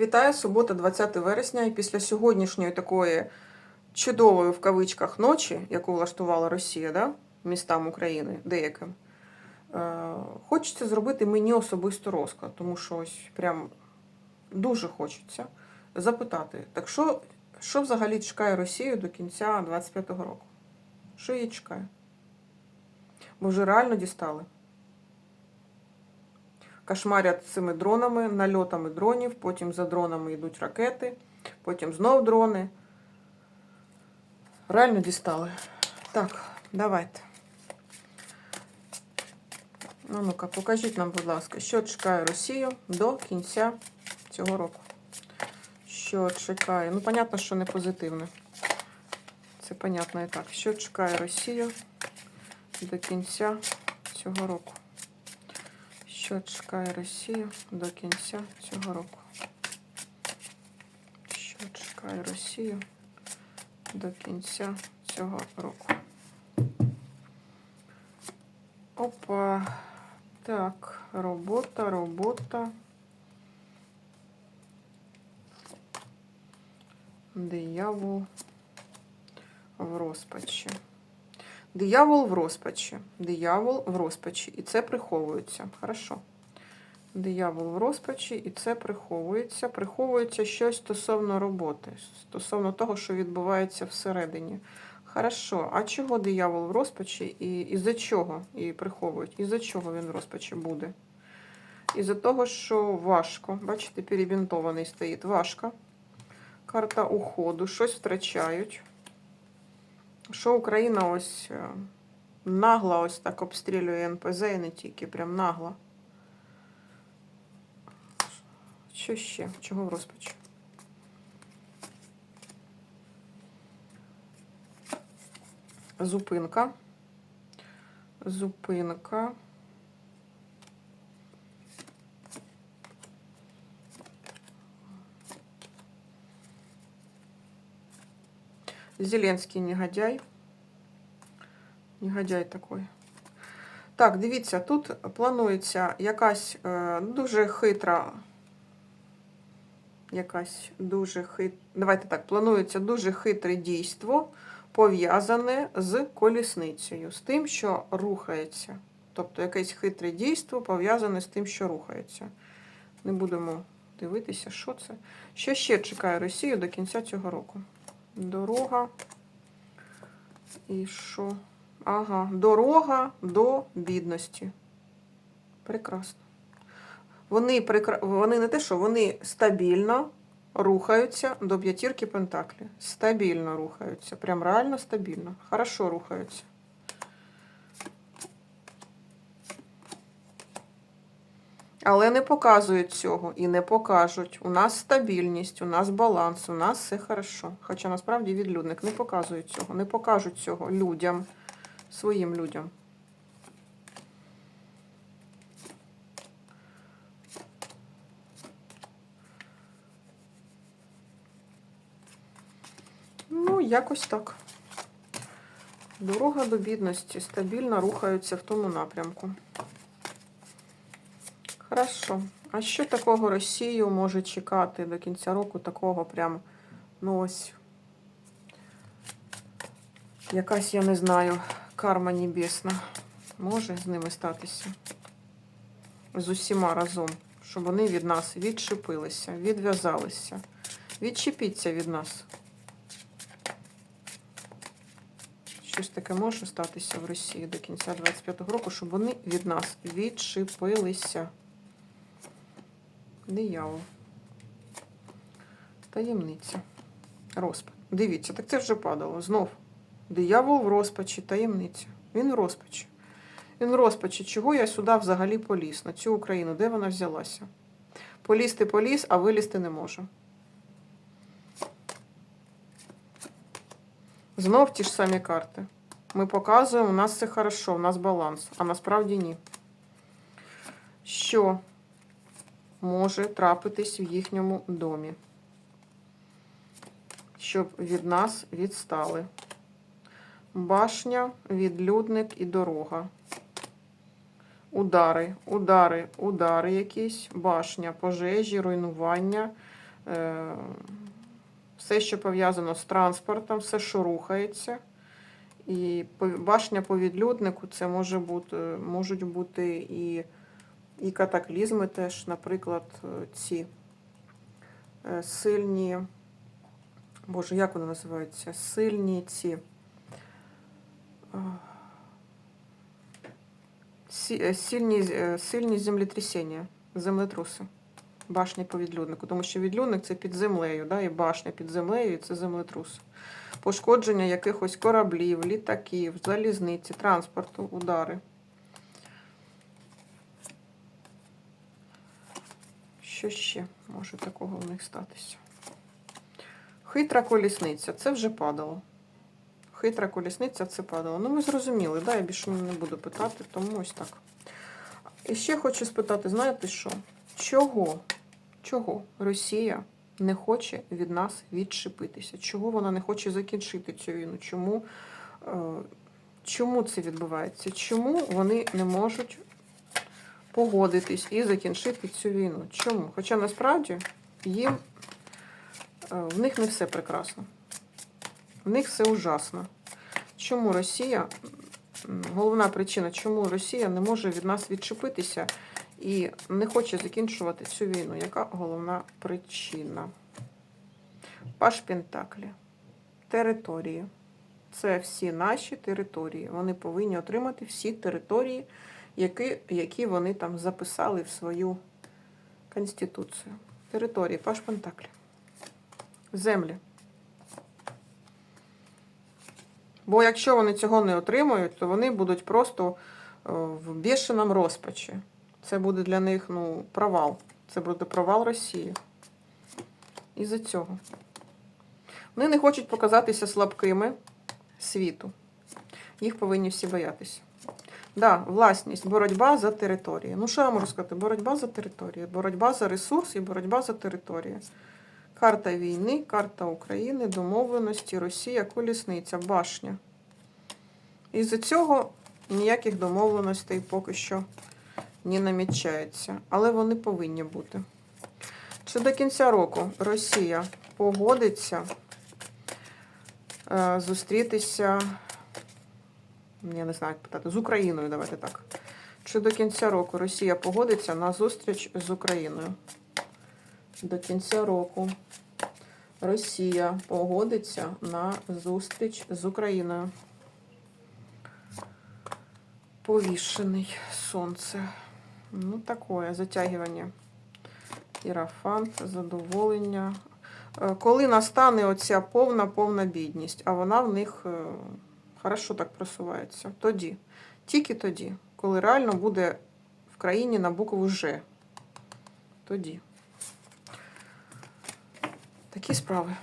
Вітаю, субота, 20 вересня. І після сьогоднішньої такої чудової в кавичках ночі, яку влаштувала Росія, да? містам України деяким, е, хочеться зробити мені особисто розклад, тому що ось прям дуже хочеться запитати, так що, що взагалі чекає Росію до кінця 25-го року? Що її чекає? Бо вже реально дістали. Кошмарять цими дронами, нальотами дронів, потім за дронами йдуть ракети, потім знов дрони. Реально дістали. Так, давайте. Ну, ну-ка, покажіть нам, будь ласка, що чекає Росію до кінця цього року. Що чекає? Ну, понятно, що не позитивне. Це понятно і так. Що чекає Росію до кінця цього року? Що чекає Росію до кінця цього року? Що чекає Росію до кінця цього року? Опа. Так, робота, робота. Диявол в розпачі. Диявол в розпачі. Диявол в розпачі. І це приховується. Хорошо. Диявол в розпачі, і це приховується. Приховується щось стосовно роботи, стосовно того, що відбувається всередині. Хорошо. А чого диявол в розпачі? І із-за чого і приховують? Із-за чого він в розпачі буде? Із-за того, що важко. Бачите, перебінтований стоїть. Важко. Карта уходу. Щось втрачають. Що Україна ось е, нагло ось так обстрілює НПЗ і не тільки, прям нагло. Що ще? Чого в розпачі? Зупинка. Зупинка. Зеленський негодяй. Негодяй такой. Так, дивіться, тут планується якась е, дуже хитра. Якась дуже хит... Давайте так, планується дуже хитре дійство, пов'язане з колісницею, з тим, що рухається. Тобто якесь хитре дійство пов'язане з тим, що рухається. Не будемо дивитися, що це. Що ще чекає Росію до кінця цього року? Дорога. І що? Ага, дорога до бідності. Прекрасно. Вони, прекра... вони не те, що вони стабільно рухаються до п'ятірки Пентаклі. Стабільно рухаються. Прям реально стабільно. Хорошо рухаються. Але не показують цього і не покажуть. У нас стабільність, у нас баланс, у нас все хорошо. Хоча насправді відлюдник не показують цього, не покажуть цього людям, своїм людям. Ну, якось так. Дорога до бідності стабільно рухаються в тому напрямку. Хорошо. А що такого Росію може чекати до кінця року? Такого прям, ну ось. Якась, я не знаю, карма небесна. Може з ними статися. З усіма разом. Щоб вони від нас відчепилися, відв'язалися. Відчепіться від нас. Щось таке може статися в Росії до кінця 25-го року, щоб вони від нас відчепилися. Диявол. Таємниця. Розпад. Дивіться, так це вже падало. Знов. Диявол в розпачі, таємниця. Він в розпачі. Він в розпачі. Чого я сюди взагалі поліз? На цю Україну? Де вона взялася? Полізти поліз, а вилізти не можу. Знов ті ж самі карти. Ми показуємо, у нас все хорошо, у нас баланс, а насправді ні. Що може трапитись в їхньому домі? Щоб від нас відстали. Башня, відлюдник і дорога. Удари, удари, удари якісь, башня, пожежі, руйнування, е, все, що пов'язано з транспортом, все, що рухається. І башня по відлюднику це може бути, можуть бути і, і катаклізми теж, наприклад, е, ці е, сильні. Боже, як вони називаються? Сильні ці. е, Сильні, сильні землетрясіння, землетруси. Башня по відлюднику. Тому що відлюдник це під землею, да, і башня під землею, і це землетрус. Пошкодження якихось кораблів, літаків, залізниці, транспорту, удари. Що ще може такого в них статися? Хитра колісниця, це вже падало. Хитра колісниця це падало. Ну, ми зрозуміли, да? я більше не буду питати, тому ось так. І ще хочу спитати, знаєте що? Чого? Чого Росія не хоче від нас відчепитися? Чого вона не хоче закінчити цю війну? Чому, е, чому це відбувається? Чому вони не можуть погодитись і закінчити цю війну? Чому? Хоча насправді їм е, в них не все прекрасно. В них все ужасно. Чому Росія, головна причина, чому Росія не може від нас відчепитися і не хоче закінчувати цю війну? Яка головна причина? Паш Пентаклі. Території. Це всі наші території. Вони повинні отримати всі території, які, які вони там записали в свою конституцію. Території, Паш Пентаклі. Землі. Бо якщо вони цього не отримують, то вони будуть просто е, в бішеному розпачі. Це буде для них ну, провал. Це буде провал Росії. Із-за цього. Вони не хочуть показатися слабкими світу. Їх повинні всі боятися. Да, власність, боротьба за території. Ну, що я можу сказати? Боротьба за територію, боротьба за ресурс і боротьба за територію. Карта війни, карта України, домовленості, Росія, колісниця, башня. І з цього ніяких домовленостей поки що не намічається. Але вони повинні бути. Чи до кінця року Росія погодиться е, зустрітися, я не знаю, як питати, з Україною, давайте так. Чи до кінця року Росія погодиться на зустріч з Україною? До кінця року Росія погодиться на зустріч з Україною. Повішений сонце. Ну, такое затягування. Ірафант, задоволення. Е, Коли настане оця повна повна бідність, а вона в них е, хорошо так просувається. Тоді. Тільки тоді, коли реально буде в країні на букву Ж. Тоді. Такі справи.